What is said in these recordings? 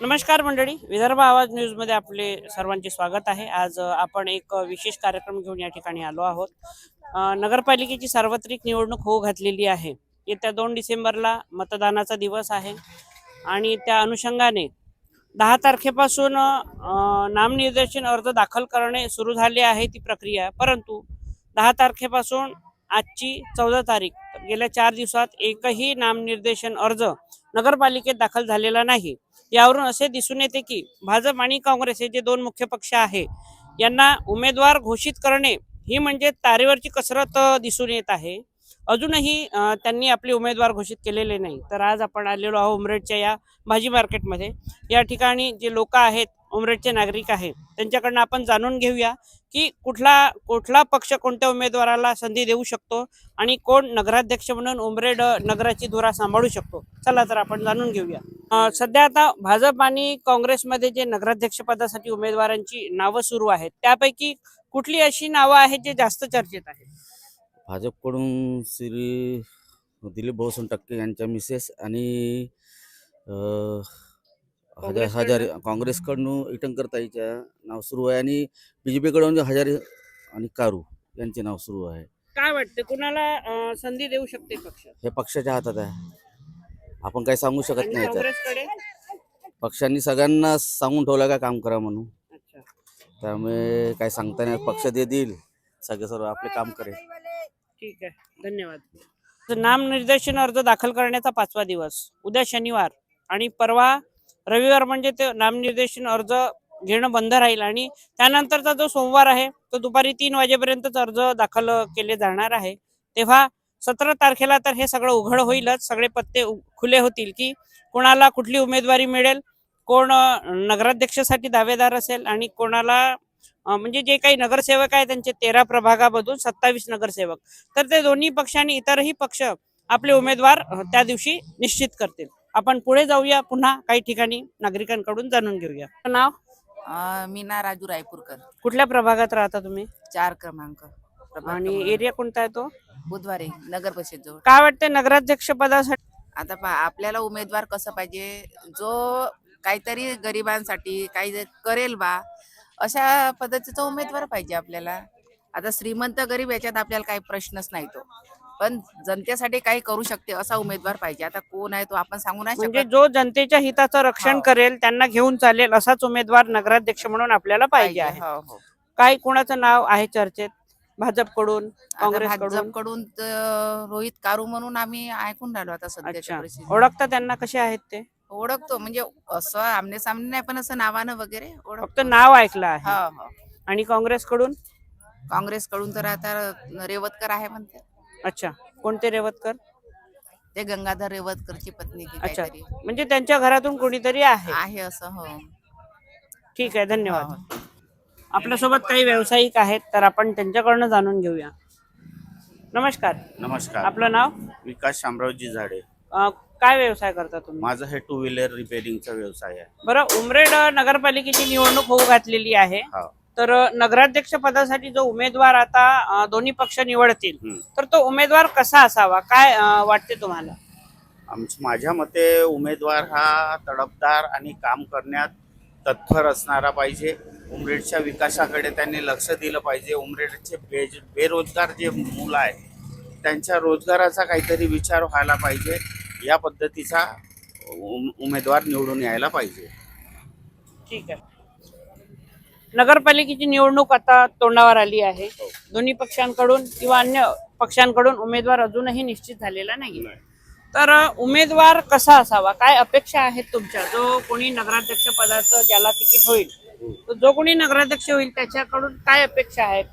नमस्कार मंडळी विदर्भ आवाज न्यूजमध्ये आपले सर्वांचे स्वागत आहे. आज आपण एक विशेष कार्यक्रम घेऊन या ठिकाणी आलो आहोत. नगरपालिकेची सार्वत्रिक निवडणूक होऊ घातलेली आहे. येत्या दोन डिसेंबरला मतदानाचा दिवस आहे आणि त्या अनुषंगाने दहा तारखेपासून नामनिर्देशन अर्ज दाखल करणे सुरू झाले आहे ती प्रक्रिया. परंतु दहा तारखेपासून आजची चौदा तारीख गेल्या चार दिवसात एकही नामनिर्देशन अर्ज नगरपालिकेत दाखल झालेला नाही. यावरून असे दिसून येते की भाजप आणि काँग्रेस हे जे दोन मुख्य पक्ष आहे यांना उमेदवार घोषित करणे ही म्हणजे तारेवरची कसरत दिसून येत आहे. अजूनही त्यांनी आपले उमेदवार घोषित केलेले नाही. तर आज आपण आलेलो आहोत उमरेडच्या या भाजी मार्केटमध्ये. या ठिकाणी जे लोक आहेत उमरेडचे नागरिक आहेत त्यांच्याकडनं आपण जाणून घेऊया. की कुठला कुठला पक्ष कोणत्या उमेदवाराला संधी देऊ शकतो आणि कोण नगराध्यक्ष म्हणून उमरेड नगराची धुरा सांभाळू शकतो? चला तर आपण जाणून घेऊया. सध्या आता भाजप आणि काँग्रेसमध्ये जे नगराध्यक्ष पदासाठी उमेदवारांची नावं सुरू आहेत त्यापैकी कुठली अशी नावं आहेत जे जास्त चर्चेत आहेत? भाजपकडून श्री दिलीप भाऊसन टक्के यांच्या मिसेस आणि हजार? हजारे काँग्रेसकडून इटंकर ताईच्या नाव सुरू आहे आणि बी जे पीकडून हजारे आणि कारू यांचे नाव सुरू आहे. काय वाटतं कुणाला अ, संधी देऊ शकते पक्ष? हे पक्षाच्या हातात आहे. आपण काही सांगू शकत नाही याच्यात. काँग्रेसकडे? पक्षांनी सगळ्यांना सांगून ठेवलं का काम करा म्हणून. अच्छा. त्यामुळे काय सांगता नाही. पक्ष ते देईल. सगळे सर्व आपले काम करेल. ठीक आहे. धन्यवाद. नामनिर्देशन अर्ज दाखल करण्याचा पाचवा दिवस. उद्या शनिवार आणि परवा रविवार म्हणजे ते नामनिर्देशन अर्ज घेणं बंद राहील आणि त्यानंतरचा जो सोमवार आहे तो दुपारी तीन वाजेपर्यंतच अर्ज दाखल केले जाणार आहे. तेव्हा सतरा तारखेला तर हे सगळं उघड होईलच. सगळे पत्ते खुले होतील की कोणाला कुठली उमेदवारी मिळेल कोण नगराध्यक्षासाठी दावेदार असेल आणि कोणाला म्हणजे जे काही नगरसेवक आहे त्यांचे तेरा प्रभागामधून सत्तावीस नगरसेवक. तर ते दोन्ही पक्ष आणि इतरही पक्ष आपले उमेदवार त्या दिवशी निश्चित करतील. आपण पुढे जाऊया पुन्हा काही ठिकाणी नागरिकांकडून जाणून घेऊया. नाव? अं, मीना राजू रायपूरकर. कुठल्या प्रभागात राहता तुम्ही? चार क्रमांक. प्रभाग आणि क्रमांक. एरिया कोणता आहे तो? बुधवारी नगर परिषद जवळ काय वाटतं नगराध्यक्ष पदासाठी? आता पहा आपल्याला उमेदवार कसं पाहिजे? जो काहीतरी गरिबांसाठी काही करेल बा अशा पद्धतीचा उमेदवार पाहिजे आपल्याला. आता श्रीमंत गरीब याच्यात आपल्याला काही प्रश्नच नाही तो. पण जनतेसाठी काही करू शकते असा उमेदवार पाहिजे. आता कोण आहे तो आपण सांगू नाही म्हणजे शकत. जो जनतेच्या हिताचं रक्षण हो. करेल त्यांना घेऊन चालेल असाच उमेदवार नगराध्यक्ष म्हणून आपल्याला पाहिजे आहे. हो हो. काय कोणाचं नाव आहे चर्चेत? भाजपकडून आता काँग्रेसकडून? भाजपकडून तर रोहित कारू म्हणून आम्ही ऐकून राहिलो आता सध्याच्या परिस्थितीत. ओळखता त्यांना कसे आहेत ते? ओळखतो म्हणजे असं आमने सामने नाही पण असं नावानं वगैरे फक्त ओळखतो नाव ऐकलं आहे. हो हो. आणि काँग्रेसकडून? काँग्रेसकडून तर आता रेवतकर आहे म्हणते. अच्छा. कोणते रेवतकर? ते गंगाधर रेवतकरची पत्नी की अच्छा. काहीतरी. म्हणजे त्यांच्या घरातून कोणीतरी आहे? आहे असं हो. ठीक आहे धन्यवाद. हो. आपल्यासोबत काही व्यावसायिक आहेत तर आपण त्यांच्याकडनं जाणून घेऊया. नमस्कार. नमस्कार. आपलं नाव? विकास शामरावजी झाडे. अं, काय व्यवसाय करता तुम्ही? माझं हे टू व्हीलर रिपेअरिंगचा व्यवसाय आहे. बरं उमरेड नगरपालिकेची निवडणूक होऊ घातलेली आहे. हा. तर नगराध्यक्ष पदासाठी जो उमेदवार आता दोन्ही पक्ष निवडतील. तर तो उमेदवार कसा असावा? काय वाटते तुम्हाला? माझ्या मते उमेदवार हा तडफदार आणि काम करण्यात तत्पर असणारा पाहिजे. उमरेडच्या विकासाकडे त्यांनी लक्ष दिलं पाहिजे. उमरेडचे बे बेरोजगार जे मुलं आहे त्यांच्या रोजगाराचा काहीतरी विचार व्हायला पाहिजे. या पद्धतीचा उम- उमेदवार निवडून यायला पाहिजे. ठीक आहे. नगरपालिकेची निवडणूक आता तोंडावर आली आहे. दोन्ही पक्षांकडून किंवा अन्य पक्षांकडून उमेदवार अजूनही निश्चित झालेला नाही. तर उमेदवार कसा असावा? काय अपेक्षा आहेत तुमच्या? जो कोणी नगराध्यक्ष पदाचं ज्याला तिकीट होईल तो जो कोणी नगराध्यक्ष होईल त्याच्याकडून काय अपेक्षा आहेत?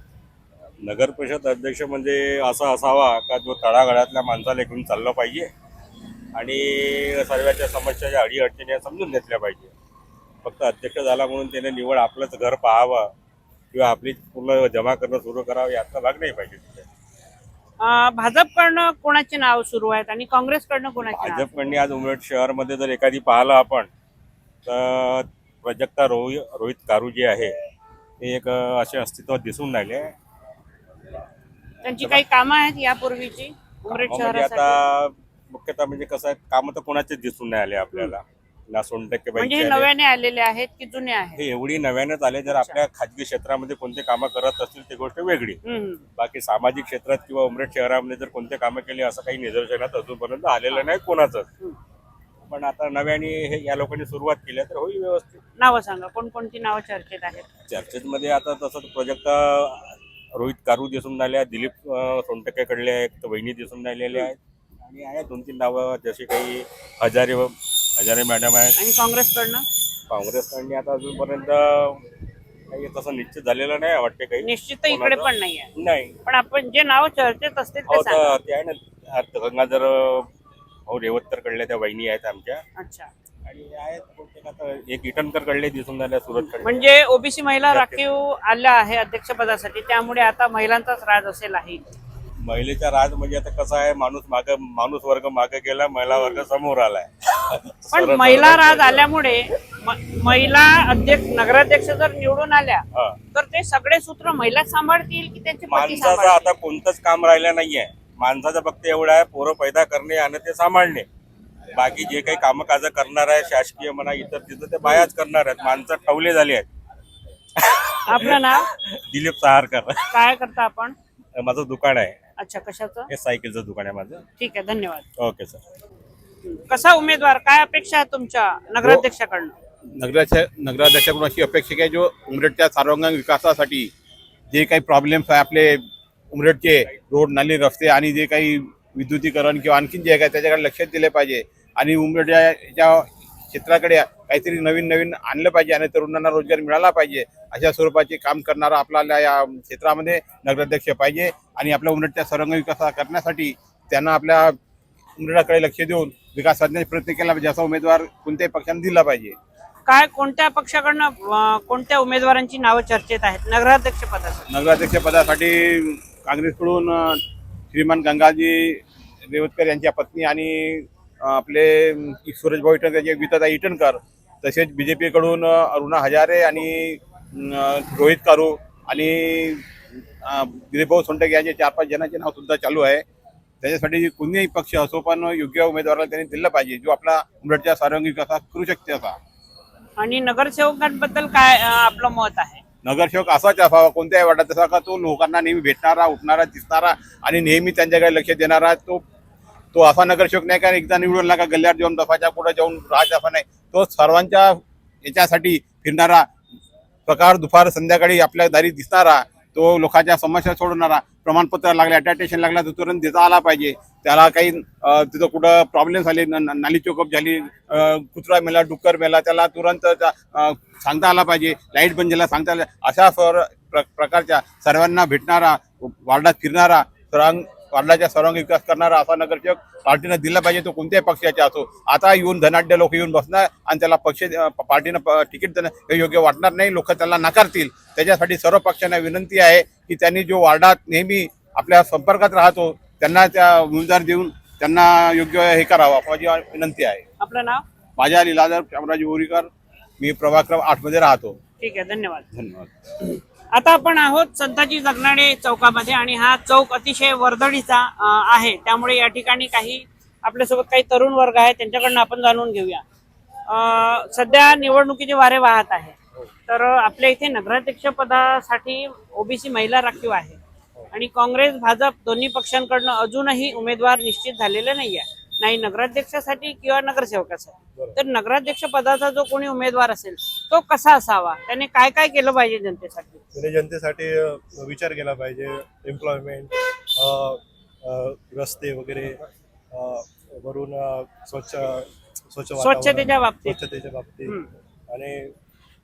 नगर परिषद अध्यक्ष म्हणजे असा असावा का जो तळागाळातल्या माणसाला घेऊन चाललं पाहिजे आणि सर्वांच्या समस्या ज्या अडी अडचणी आहेत समजून घेतल्या पाहिजे. फक्त अध्यक्ष झाला म्हणून त्याने निवड आपलंच घर पाहावं किंवा आपली पूर्ण जमा करणं सुरू करावं याचा भाग नाही पाहिजे तिथे. भाजपकडनं कोणाचे नाव सुरू आहेत आणि काँग्रेसकडनं कोणाचे नाव भाजपकडनी आज उमरेड शहरमध्ये जर एखादी पाहिलं आपण तर प्रजक्ता रोहि रोहित कारू जे आहे. ते एक असे अस्तित्वात दिसून राहिले. त्यांची काही कामं आहेत यापूर्वीची? उमरेड म्हणजे शहरासाठी? आता मुख्यतः म्हणजे कसं आहे कामं तर कोणाचेच दिसून नाही आले आपल्याला. ना सोनटक्के म्हणजे हे बाईचे आले. नव्याने आलेले आहेत की जुने आहेत? हे एवढी नव्यानेच आले जर आपल्या खाजगी क्षेत्रामध्ये कोणते कामं करत असतील ती गोष्ट वेगळी. बाकी सामाजिक क्षेत्रात किंवा उमरेड शहरामध्ये जर कोणते कामं केली असं काही निदर्शनात अजूनपर्यंत आलेलं नाही कोणाचंच पण आता नव्याने हे या लोकांनी सुरुवात केली तर होईल व्यवस्थित. नावं सांगा कोणकोणती नावं चर्चेत आहेत? चर्चेमध्ये आता तसं प्रोजेक्ट रोहित कारू दिसून राहिले आहेत दिलीप अं, सोनटक्केकडले आहेत वहिनी दिसून राहिलेले आहेत. आणि आहे दोन तीन नावं जशी काही हजारे हजारे मॅडम आहेत. आणि काँग्रेसकडनं? काँग्रेसकडनी आता अजूनपर्यंत काही तसं निश्चित झालेलं नाही वाटते काही. निश्चित तर इकडे पण नाही आहे. नाही. पण आपण जे नाव चर्चेत असतील ते हो सांगा. तर ते आहे ना आता गंगाधर भाऊ रेवतकर कडल्या त्या वहिनी आहेत आमच्या. अच्छा. आणि आहेत बहुतेक आता एक इटनकर कडले दिसून राहिल्या सुरत कडले म्हणजे ओबीसी महिला राखीव आल्या आहे अध्यक्षपदासाठी त्यामुळे आता महिलांचाच राज असेल आहे. महिलेचा राज म्हणजे आता कसं आहे माणूस माग माणूस वर्ग मागे गेला महिला वर्ग समोर आलाय. पण सरळ- महिला सरळ- राज आल्यामुळे म- महिला अध्यक्ष नगराध्यक्ष जर निवडून आल्या हा. तर ते सगळे सूत्र महिलाच सांभाळतील की त्यांचे पती माणसाचं सांभाळतील? आता कोणतंच काम राहिलं नाहीये. माणसाचं फक्त एवढं आहे पोरं पैदा करणे आणि ते सांभाळणे. बाकी जे काही कामकाज करणार आहे शासकीय म्हणा इतर तिथं ते बायाच करणार आहेत. माणसं ठवले झाले आहेत. आपलं नाव? दिलीप सहारकर. काय करता आपण? माझं दुकान आहे. अच्छा कशाचं? हे सायकलचं दुकान आहे माझं. ठीक आहे धन्यवाद. Okay sir. कसा उमेदवार? काय अपेक्षा आहे तुमच्या नगराध्यक्षाकडनं? नगराच्या नगराध्यक्षाकडून अशी अपेक्षा आहे जो उमरेडच्या सर्वांगीण विकासासाठी जे काही प्रॉब्लेम्स आहे आपले उमरेडचे रोड नाली रस्ते आणि जे काही विद्युतीकरण किंवा आणखीन जे काय त्याच्याकडे लक्ष दिले पाहिजे. आणि उमरेडच्या या क्षेत्राकडे काहीतरी नवीन नवीन आणलं पाहिजे आणि तरुणांना रोजगार मिळाला पाहिजे अशा स्वरूपाचे काम करणारा आपल्याला या क्षेत्रामध्ये नगराध्यक्ष पाहिजे आणि आपल्या उमरेडच्या सर्वांगीण विकास करण्यासाठी त्यांना आपल्या उमरेडाकडे लक्ष देऊन विकास साधण्याचा प्रयत्न केला पाहिजे असा उमेदवार कोणत्याही पक्षाने दिला पाहिजे. काय कोणत्या पक्षाकडनं कोणत्या उमेदवारांची नावं चर्चेत आहेत? नगराध्यक्ष पदासाठी. नगराध्यक्ष पदासाठी काँग्रेसकडून श्रीमान गंगाजी रेवतकर यांच्या पत्नी आणि आपले सूरजभाऊ इटनकर यांचे गीताताई इटनकर तसेच बी जे पीकडून अरुणा हजारे आणि रोहित कारू आणि दिलीपभाऊ सोनटके यांचे चार पाच जणांचे नाव सुद्धा चालू आहे. त्याच्यासाठी कोणीही पक्ष असो पण योग्य उमेदवाराला त्यांनी दिलं पाहिजे. जो आपला उमरेडच्या सर्वांगीण विकासात करू शकते असा. आणि नगरसेवकांबद्दल काय आपलं मत आहे? नगरसेवक असाच असावा कोणत्याही वाटत तसा का? तो लोकांना नेहमी भेटणारा उठणारा दिसणारा आणि नेहमी त्यांच्याकडे लक्ष देणारा तो तो असा नगरसेवक नाही का? एकदा निवडून का गल्ल्यावर जाऊन बसायच्या पुढे जाऊन राहायचा असा नाही. तो सर्वांच्या याच्यासाठी फिरणारा सकाळ दुपार संध्याकाळी आपल्या दारी दिसणारा तो लोकांच्या समस्या सोडवणारा प्रमाणपत्र लागले अटॅटेशन लागला तर तुरंत देता आला पाहिजे. त्याला काही तिथं कुठं प्रॉब्लेम झाले न- नाली चोकअप झाली कुत्रा मेला डुक्कर मेला त्याला तुरंत सांगता आला पाहिजे लाइट बंद झाला सांगता आला अशा सर प्र- प्रकारच्या सर्वांना भेटणारा वार्डात फिरणारा सर्वांग वार्डाच्या सर्वांगीण विकास करणारा असा नगरसेवक पार्टीनं दिला पाहिजे तो कोणत्याही पक्षाचा असो. आता येऊन धनाढ्य लोक येऊन बसणार आणि त्याला पक्ष पार्टीनं तिकीट देणं हे योग्य वाटणार नाही. लोक त्याला नाकारतील. त्याच्यासाठी सर्व पक्षांना विनंती आहे की त्यांनी जो वार्डात नेहमी आपल्या संपर्कात राहतो त्यांना त्या उमेदवार देऊन त्यांना योग्य हे करावं. माझी विनंती आहे. आपलं नाव? माझ्या लीलाधर शामराज बोरीकर. मी प्रभाग क्रमांक आठमध्ये राहतो. ठीक आहे धन्यवाद. धन्यवाद. आता आपण आहोत संताजी जगनाडे चौकामध्ये आणि हा चौक अतिशय वर्दळीचा आहे. त्यामुळे या ठिकाणी काही आपल्यासोबत काही तरुण वर्ग आहे त्यांच्याकडनं आपण जाणून घेऊया. अं, सध्या निवडणुकीचे वारे वाहत आहे. तर आपल्या इथे नगराध्यक्ष पदासाठी ओबीसी महिला राखीव आहे. आणि काँग्रेस भाजप दोन्ही पक्षांकडनं अजूनही उमेदवार निश्चित झालेले नाही आहे नाही नगराध्यक्षासाठी किंवा नगरसेवकासाठी तर नगराध्यक्ष पदाचा जो कोणी उमेदवार असेल तो कसा असावा? त्याने काय काय केलं पाहिजे जनतेसाठी? जनतेसाठी अ, विचार केला पाहिजे. एम्प्लॉयमेंट रस्ते वगैरे अ, वरून अ, स्वच्छ स्वच्छ वातावरण, स्वच्छतेच्या बाबतीत. स्वच्छतेच्या बाबतीत. आणि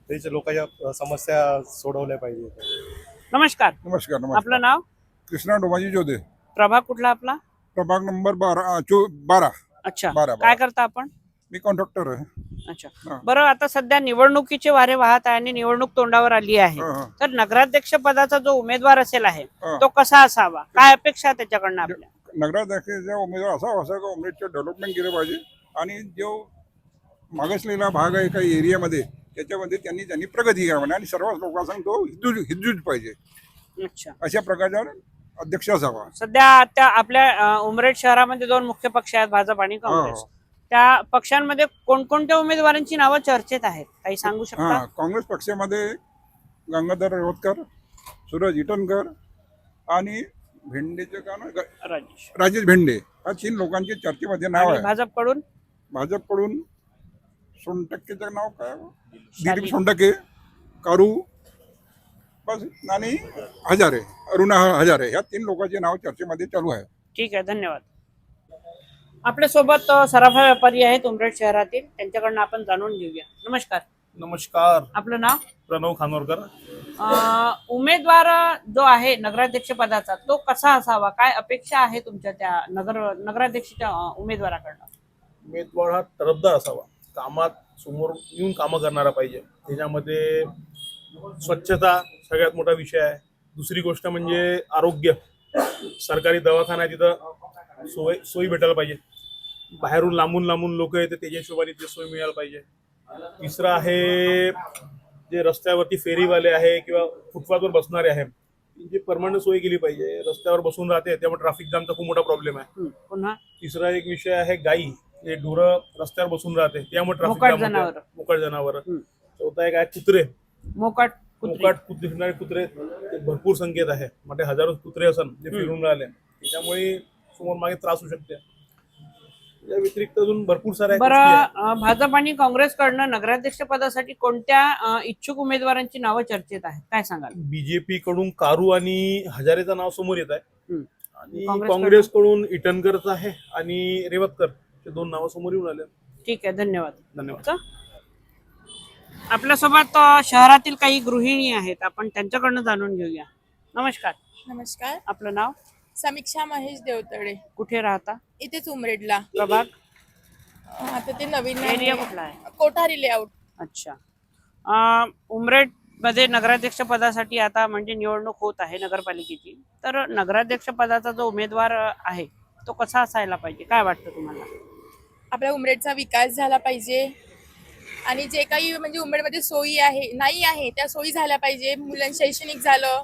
त्याच्या लोकांच्या समस्या सोडवल्या पाहिजे नमस्कार. नमस्कार आपलं नमस्कार नाव? कृष्णा डोमाजी जोधे प्रभाग कुठला आपला? प्रभाग नंबर बारा अं, चो बारा. अच्छा. बारा, काय. करता आपण? मी कॉन्ट्रॅक्टर आहे. अच्छा. हा. बरं आता सध्या निवडणुकीचे वारे वाहत आहे आणि निवडणूक तोंडावर आली आहे. हा, हा. तर नगराध्यक्ष पदाचा जो उमेदवार असेल आहे हा. तो कसा असावा? काय अपेक्षा आहे त्याच्याकडनं आपल्या? नगराध्यक्षाचा उमेदवार असा असा का? उमेदचे डेव्हलपमेंट केलं पाहिजे. आणि जो मागासलेला भाग आहे काही एरियामध्ये त्याच्यामध्ये त्यांनी त्यांनी प्रगती करावी आणि सर्व लोकांसंग तो हिजूज हिजूज पाहिजे. अच्छा. अशा प्रकारचा अध्यक्ष असावा. सध्या त्या आपल्या उमरेड शहरामध्ये दोन मुख्य पक्ष आहेत भाजप आणि काँग्रेस. हो. त्या पक्षांमध्ये कोणकोणत्या उमेदवारांची नावं चर्चेत आहेत? काही सांगू शकता? हा काँग्रेस पक्षामध्ये गंगाधर रेवतकर सूरज इटनकर आणि भेंडेचे का ना राजेश. राजेश भेंडे. हा तीन लोकांचे चर्चेमध्ये नाव आहे. भाजपकडून? भाजपकडून सोनटक्केचं नाव काय. दिलीप सोनटक्के कारू बस आणि हजारे अरुणा हजारे ह्या तीन लोकांचे नाव चर्चेमध्ये चालू आहे. ठीक आहे धन्यवाद. आपल्यासोबत अ, सराफा व्यापारी आहेत उमरेड शहरातील. त्यांच्याकडनं आपण जाणून घेऊया. नमस्कार. नमस्कार. आपलं नाव? प्रणव खानोरकर. अ, उमेदवार जो आहे नगराध्यक्ष पदाचा तो कसा असावा? काय अपेक्षा आहे तुमच्या त्या नगर नगराध्यक्षच्या अ, उमेदवाराकडनं? उमेदवार हा तरफदार असावा. कामात समोर येऊन कामं करणारा पाहिजे. त्याच्यामध्ये स्वच्छता सगळ्यात मोठा विषय आहे. दुसरी गोष्ट म्हणजे आरोग्य. सरकारी दवाखाना आहे तिथं सोय सोयी भेटायला पाहिजे. बाहेरून लांबून लांबून लोक येते त्याच्या हिशोबाने ते सोय मिळायला पाहिजे. तिसरं आहे जे रस्त्यावरती फेरीवाले आहे किंवा फुटपाथवर बसणारे आहे त्यांची परमनंट सोय केली पाहिजे. रस्त्यावर बसून राहते त्यामुळे ट्रॅफिक जामचा खूप मोठा प्रॉब्लेम आहे. पुन्हा? तिसरा एक विषय आहे गायी जे ढोरं रस्त्यावर बसून राहते त्यामुळे ट्रॅफिक मोकाट होते. जनावरं. चौथा एक आहे कुत्रे. मोकाट कुत्री. मोकाट कुत्रे फिरणारे कुत्रे ते भरपूर संख्येत आहे. मोठे हजारो कुत्रे असन जे फिरून राहिले. त्याच्यामुळे समोर मागे त्रास होऊ शकते. या व्यतिरिक्त अजून भरपूर साऱ्या बरं गोष्टी आहेत. अ, भाजप आणि काँग्रेसकडनं नगराध्यक्ष पदासाठी कोणत्या अ, इच्छुक उमेदवारांची नावं चर्चेत आहेत? काय सांगाल? बीजेपी कडून कारू आणि हजारेचं नाव समोर येत आहे. हम्म. आणि काँग्रेसकडून? काँग्रेसकडून इटनकरचं आहे आणि रेवतकर हे दोन नावं समोर येऊन आले ठीक आहे धन्यवाद. धन्यवाद. आपल्यासोबत अ, शहरातील काही गृहिणी आहेत. आपण त्यांच्याकडनं जाणून घेऊया. नमस्कार. नमस्कार. आपलं नाव? समीक्षा महेश देवतळे कुठे राहता? इथेच उमरेडला. प्रभाग? अं, आता ते नवीन एरिया आहे. कुठला आहे? कोठारी लेआउट. अच्छा. अ, उमरेडमध्ये नगराध्यक्ष पदासाठी आता म्हणजे निवडणूक होत आहे नगरपालिकेची. तर नगराध्यक्ष पदाचा जो उमेदवार अ, आहे तो कसा असायला पाहिजे? काय वाटतं तुम्हाला? आपल्या उमरेडचा विकास झाला पाहिजे. आणि जे काही म्हणजे उमरेडमध्ये सोयी आहे नाही आहे त्या सोयी झाल्या पाहिजे. मुलां शैक्षणिक झालं.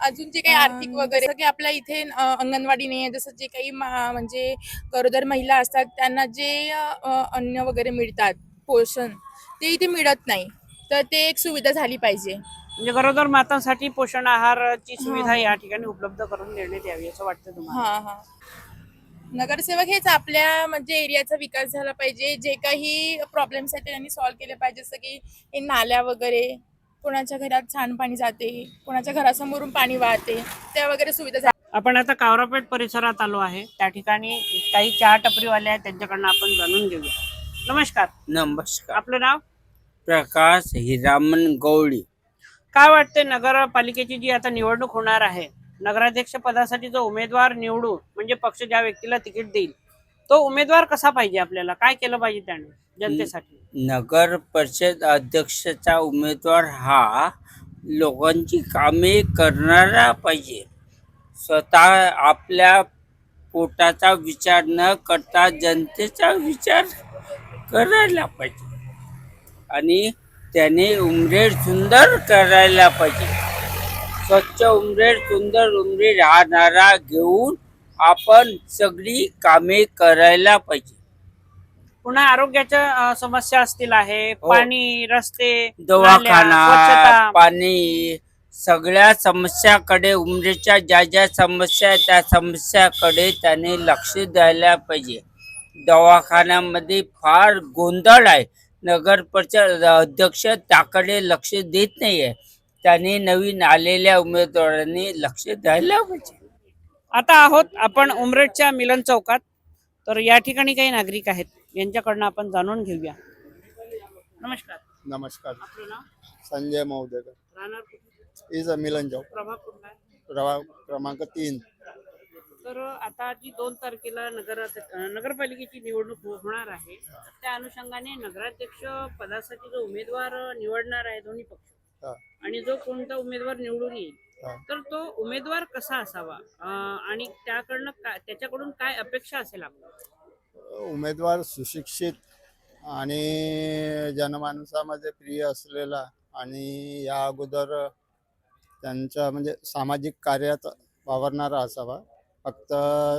अजून जे काही आर्थिक वगैरे की आपल्या इथे अंगणवाडी नाही आहे जसं जे काही मा- म्हणजे गरोदर महिला असतात त्यांना जे अन्न वगैरे मिळतात पोषण ते इथे मिळत नाही. तर ते एक सुविधा झाली पाहिजे. म्हणजे गरोदर मातांसाठी पोषण आहाराची सुविधा. या ठिकाणी उपलब्ध करून देण्यात यावी असं वाटतं तुम्हाला? हा हा. नगरसेवक हेच आपल्या म्हणजे एरियाचा विकास झाला पाहिजे. जे काही प्रॉब्लेम्स आहेत ते त्यांनी सॉल्व्ह केले पाहिजे. जसं की हे नाल्या वगैरे कोणाच्या घरात सांडपाणी जाते कोणाच्या घरासमोरून पाणी वाहते त्या वगैरे सुविधा झाल्या आपण आता कावरापेठ परिसरात आलो आहे. त्या ठिकाणी काही चहा टपरीवाले आहेत त्यांच्याकडनं आपण जाणून घेऊया. नमस्कार. नमस्कार. आपलं नाव? प्रकाश हिरामन गवळी. काय वाटते नगरपालिकेची जी आता निवडणूक होणार आहे नगराध्यक्ष पदासाठी जो उमेदवार निवडू म्हणजे पक्ष ज्या व्यक्तीला तिकीट देईल तो उमेदवार कसा पाहिजे आपल्याला? काय केलं पाहिजे त्याने जनतेसाठी? नगर परिषद अध्यक्षाचा उमेदवार हा लोकांची कामे करणारा पाहिजे. स्वतः आपल्या पोटाचा विचार न करता जनतेचा विचार करायला पाहिजे. आणि त्याने उमरेड सुंदर करायला पाहिजे. स्वच्छ उमरेड सुंदर उमरेड हा नारा घेऊन आपण सगळी कामे करायला पाहिजे. पुन्हा आरोग्याच्या समस्या असतील आहे. हो. पाणी रस्ते दवाखाना स्वच्छता. पाणी सगळ्या समस्याकडे उमरेच्या ज्या ज्या समस्या आहेत त्या समस्याकडे त्याने लक्ष द्यायला पाहिजे. दवाखान्यामध्ये फार गोंधळ आहे. नगर परिषद अध्यक्ष त्याकडे लक्ष देत नाही आहे त्याने नवीन आलेल्या उमेदवारांनी लक्ष द्यायला पाहिजे. आता आहोत आपण उमरेडच्या मिलन चौकात. तर या ठिकाणी काही नागरिक आहेत. यांच्याकडनं आपण जाणून घेऊया. नमस्कार. नमस्कार. आपलं नाव? संजय राहणार कुठे? इज मिलन चौक. प्रभाग कुठला? आहे? प्रभाग क्रमांक तीन. तर आता जी दोन तारखेला नगर नगरपालिकेची निवडणूक हो- होणार आहे. तर त्या अनुषंगाने नगराध्यक्ष पदासाठी जो उमेदवार निवडणार आहे दोन्ही पक्ष. आणि जो कोणता उमेदवार निवडून येईल. तर तो उमेदवार कसा असावा? आणि त्याकडनं त्याच्याकडून काय अपेक्षा असेल आपल्याला? उमेदवार सुशिक्षित आणि जनमानसामध्ये प्रिय असलेला आणि या अगोदर त्यांच्या म्हणजे सामाजिक कार्यात वावरणारा असावा. फक्त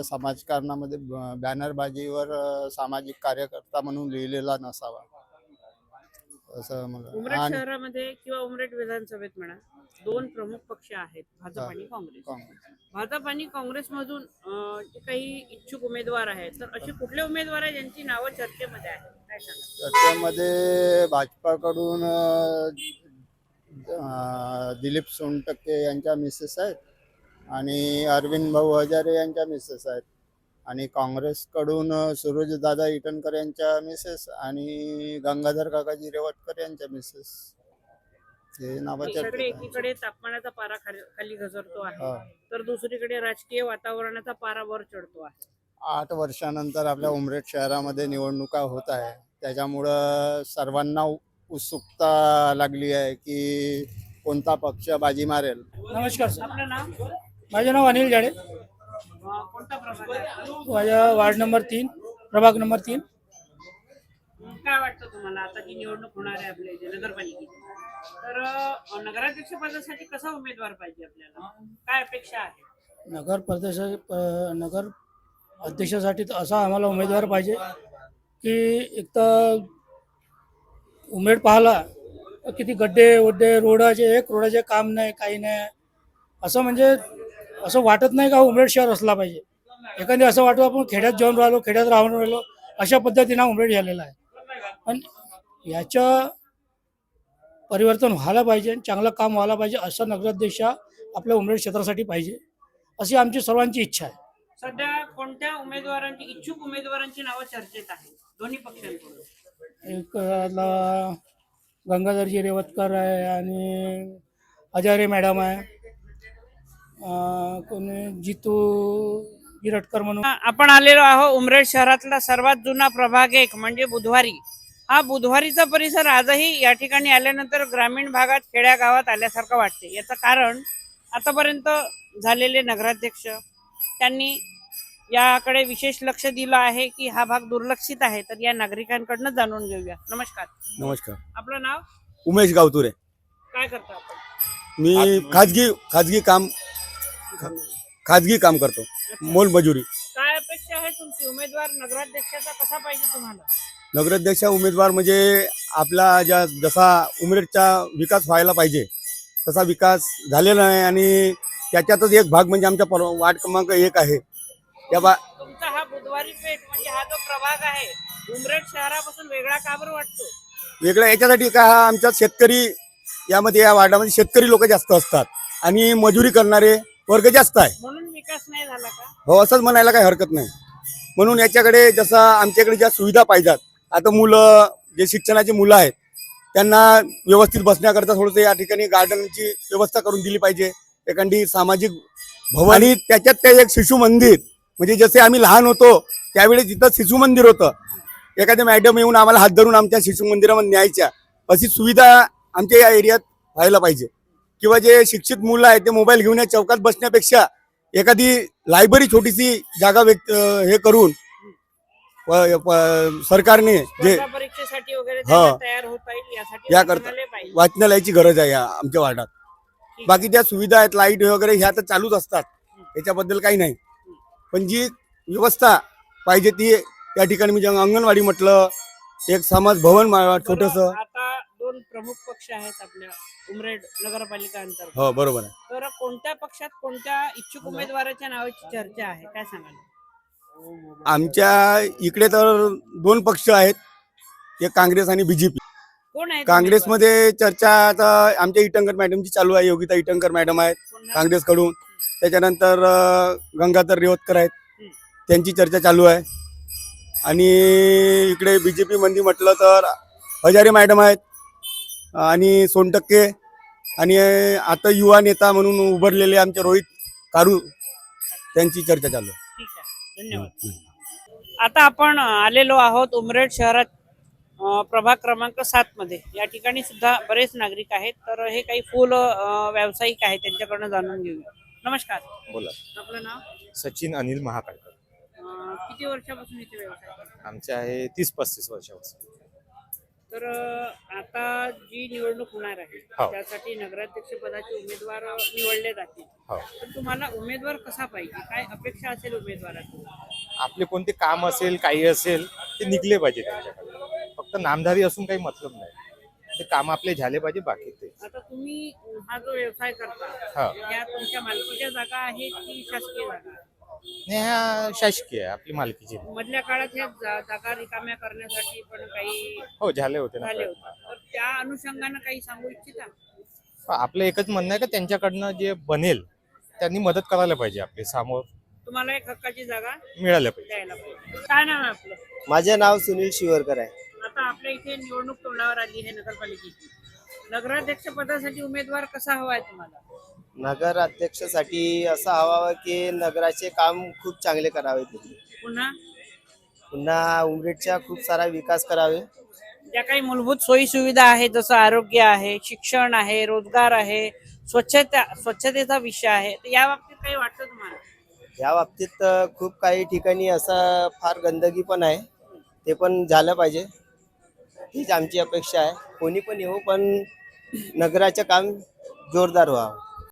समाजकारणामध्ये बॅनरबाजीवर सामाजिक कार्यकर्ता म्हणून लिहिलेला नसावा. असं मला उमरेड आणि शहरामध्ये किंवा उमरेड विधानसभेत म्हणा दोन प्रमुख पक्ष आहेत भाजप. आणि काँग्रेस काँग्रेस. भाजप आणि काँग्रेसमधून अं, जे काही इच्छुक उमेदवार आहेत तर असे कुठले उमेदवार आहेत ज्यांची नावं चर्चेमध्ये आहेत काय सांगा त्याच्यामध्ये भाजपाकडून अ, अ, दिलीप सोनटक्के यांच्या मिसेस आहेत आणि अरविंद भाऊ हजारे यांच्या मिसेस आहेत आणि काँग्रेसकडून सूरजदादा इटनकर यांच्या मिसेस आणि गंगाधर काकाजी रेवटकर यांच्या मिसेस हे नावं एकीकडे तापमानाचा पारा खाली खाली घसरतो आहे. हा. तर दुसरीकडे राजकीय वातावरणाचा पारा वर चढतो आहे. आठ वर्षानंतर आपल्या उमरेड शहरामध्ये निवडणुका होत आहे. त्याच्यामुळं सर्वांना उत्सुकता लागली आहे की कोणता पक्ष बाजी मारेल. नमस्कार सर. आपलं नाव? माझे नाव अनिल जाडे. माझ्या वार्ड नंबर तीन प्रभाग नंबर तीन. काय वाटतं तुम्हाला? आता जी निवडणूक होणार आहे आपल्या इथे नगरपालिकेची. तर नगराध्यक्ष पदासाठी कसा उमेदवार पाहिजे आपल्याला? काय अपेक्षा आहे? नगर प्रदेश नगर अध्यक्षासाठी तर असा आम्हाला उमेदवार पाहिजे की एक तर उमेद पाहिला किती गड्डे वड्डे रोडाचे एक रोडाचे काम नाही काही नाही. असं म्हणजे असं वाटत नाही का उमेद शहर असला पाहिजे? एखादी असं वाटतं आपण खेड्यात जाऊन राहिलो खेड्यात राहून राहिलो अशा पद्धतीनं उमेद झालेला आहे. पण याचं परिवर्तन व्हायला पाहिजे चांगलं काम व्हायला पाहिजे असं नगराध्यक्ष आपल्या उमेद क्षेत्रासाठी पाहिजे अशी आमची सर्वांची इच्छा आहे. सध्या कोणत्या उमेदवारांची इच्छुक उमेदवारांची नावं चर्चेत आहेत? दोन्ही पक्षांकडून. एक गंगाधरजी रेवतकर आहे आणि हजारे मॅडम आहे. कोणी जितू गिरटकर म्हणून. आपण आलेलो आहोत उमरेड शहरातला सर्वात जुना प्रभाग एक म्हणजे बुधवारी. हा बुधवारीचा परिसर आजही या ठिकाणी आल्यानंतर ग्रामीण भागात खेड्या गावात आल्यासारखं वाटते. याचं कारण आतापर्यंत झालेले नगराध्यक्ष त्यांनी याकडे विशेष लक्ष दिलं आहे की हा भाग दुर्लक्षित आहे तर या नागरिकांकडनं जाणून घेऊया. नमस्कार. नमस्कार. आपलं नाव? उमेश गावतुरे. काय करता आपण? मी खाजगी खाजगी काम खाजगी काम करतो. मोलमजुरी काय अपेक्षा आहे तुमची? उमेदवार नगराध्यक्षाचा कसा पाहिजे तुम्हाला? नगराध्यक्ष उमेदवार म्हणजे आपला ज्या जसा उमेदचा विकास व्हायला पाहिजे तसा विकास झालेला नाही आणि त्याच्यातच एक भाग म्हणजे आमच्या पर- वार्ड क्रमांक एक आहे. त्या बा तुमचा हा बुधवारी पेठ म्हणजे हा जो प्रभाग आहे उमरेड शहरापासून वेगळा का बरं वाटतो? वेगळं याच्यासाठी का हा आमच्या शेतकरी यामध्ये या वार्डामध्ये शेतकरी लोक जास्त असतात. आणि मजुरी करणारे वर्ग जास्त आहे. म्हणून विकास नाही झाला का? हो असंच म्हणायला काही हरकत नाही. म्हणून याच्याकडे जसं आमच्याकडे ज्या सुविधा पाहिजेत आता मुलं जे शिक्षणाची मुलं आहेत त्यांना व्यवस्थित बसण्याकरता थोडंसं या ठिकाणी गार्डनची व्यवस्था करून दिली पाहिजे. एखादी सामाजिक भवन आणि त्याच्यात ते एक शिशु मंदिर म्हणजे जसे आम्ही लहान होतो त्यावेळी तिथं शिशु मंदिर होतं एखाद्या मॅडम येऊन आम्हाला हात धरून आमच्या शिशु मंदिरामध्ये न्यायच्या अशी सुविधा आमच्या या एरियात व्हायला पाहिजे. किंवा जे शिक्षित मुलं आहेत ते मोबाईल घेऊन या चौकात बसण्यापेक्षा एखादी लायब्ररी छोटीशी जागा व्यक्त हे करून सरकारने जे स्पर्धा परीक्षेसाठी वगैरे हा. त्यांना तयार होता येईल यासाठी याकरता वाचनालय पाहिजे. वाचनालयाची गरज आहे या आमच्या वार्डात. बाकी ज्या सुविधा आहेत लाइट वगैरे ह्या तर चालूच असतात. याच्याबद्दल काही नाही. पण जी व्यवस्था पाहिजे ती या ठिकाणी म्हणजे अंगणवाडी म्हटलं एक समाज भवन छोटस. बरं, दोन प्रमुख पक्ष आहेत आपल्या उमरेड नगरपालिका अंतर्गत. हो बरोबर आहे. तर कोणत्या पक्षात कोणत्या इच्छुक उमेदवाराच्या नावाची चर्चा आहे? काय सांगाल? आमच्या इकडे तर दोन पक्ष आहेत. एक काँग्रेस आणि बीजेपी. कोण आहे काँग्रेसमध्ये चर्चा आता आमच्या इटंकर मॅडमची चालू आहे. योगिता इटंकर मॅडम आहेत काँग्रेसकडून. त्याच्यानंतर अं, गंगाधर रेवतकर आहेत. त्यांची चर्चा चालू आहे. आणि इकडे बी जे मध्ये म्हटलं तर हजारे मॅडम आहेत. आणि सोनटक्के आणि आता युवा नेता म्हणून उभारलेले आमचे रोहित कारू त्यांची चर्चा चालू आहे. ठीक आहे. धन्यवाद. आता आपण आलेलो आहोत उमरेड शहरात प्रभाग क्रमांक सात मध्ये. या ठिकाणी सुद्धा बरेच नागरिक आहेत. तर हे काही फुल व्यावसायिक आहेत त्यांच्याकडनं जाणून घेऊया. नमस्कार. बोला. आपलं नाव? सचिन अनिल महाकाळकर. किती वर्षापासून इथे व्यवसाय? आमचे आहे तीस पस्तीस वर्षापासून. तर आता जी निवडणूक होणार आहे हो. त्यासाठी नगराध्यक्ष पदाचे उमेदवार निवडले जातील. हो. तर तुम्हाला उमेदवार कसा पाहिजे? काय अपेक्षा असेल उमेदवाराकडून आपले कोणते काम असेल काही असेल ते निघले पाहिजे त्यांच्याकडे. फक्त नामधारी असून काही मतलब नाही. ते काम आपले झाले पाहिजे बाकी ते. आता तुम्ही हा जो व्यवसाय करता हा. या तुमच्या मालकीच्या जागा आहेत की शासकीय जागा? नाही हा शासकीय आहे आपली मालकीची. मधल्या काळात ह्या जा- जागा रिकाम्या करण्यासाठी पण काही हो झाले होते ना. झाले प्रयत्न. होते. तर त्या अनुषंगानं काही सांगू इच्छिता? हो, आपलं एकच म्हणणं आहे का त्यांच्याकडनं जे बनेल त्यांनी मदत करायला पाहिजे आपली समोर तुम्हाला एक हक्काची जागा मिळाल्या पाहिजे. द्यायला पाहिजे. काय नाव आहे आपलं? माझे नाव सुनील शिवरकर आहे. आता आपल्या इथे निवडणूक तोंडावर आली आहे नगरपालिकेची. नगराध्यक्ष पदासाठी उमेदवार कसा हवा आहे तुम्हाला? नगर अध्यक्षसाठी असं हवावं की नगराचे काम खूप चांगले करावे. पुन्हा? पुन्हा उमरेडचा खूप सारा विकास करावे. ज्या काही मूलभूत सोयी सुविधा आहेत जसं आरोग्य आहे शिक्षण आहे रोजगार आहे स्वच्छता स्वच्छतेचा विषय आहे तर या बाबतीत काही वाटतं तुम्हाला? या बाबतीत अ, खूप काही ठिकाणी असं फार गंदगी पण आहे. ते पण झालं पाहिजे. हीच आमची अपेक्षा आहे. कोणी पण येऊ पण नगराचं काम जोरदार व्हावं.